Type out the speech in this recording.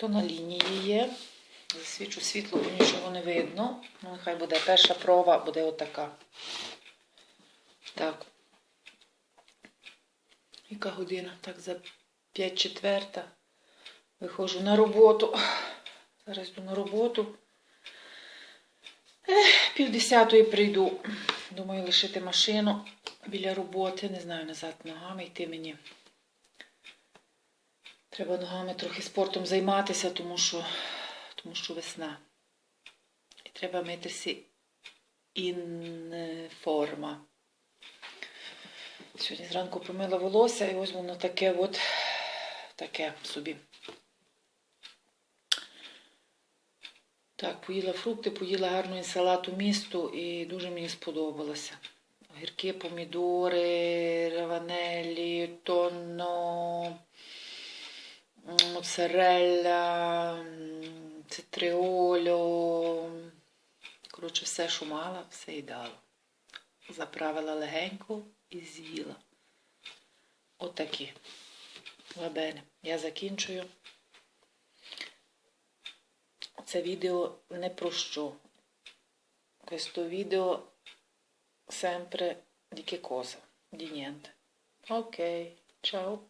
хто на лінії є. Засвічу світло, бо нічого не видно. Ну, нехай буде перша прова, буде отака. Так. Яка година? Так, за 5 четверта. Виходжу на роботу. Зараз йду на роботу. Ех, пів десятої прийду. Думаю, лишити машину біля роботи. Не знаю, назад ногами йти мені. Треба ногами трохи спортом займатися, тому що, тому що весна. І треба митися інформа. Сьогодні зранку помила волосся і ось воно таке от таке собі. Так, поїла фрукти, поїла гарну інсалату місту і дуже мені сподобалося. Огірки, помідори, раванелі, тонно, м, моцарелла, цитриолю. Коротше, все, що мала, все і дала. Заправила легенько і з'їла. Отакі. Лабене. Я закінчую. Це відео не про що. Questo video sempre di che cosa? Di niente. Ok, ciao.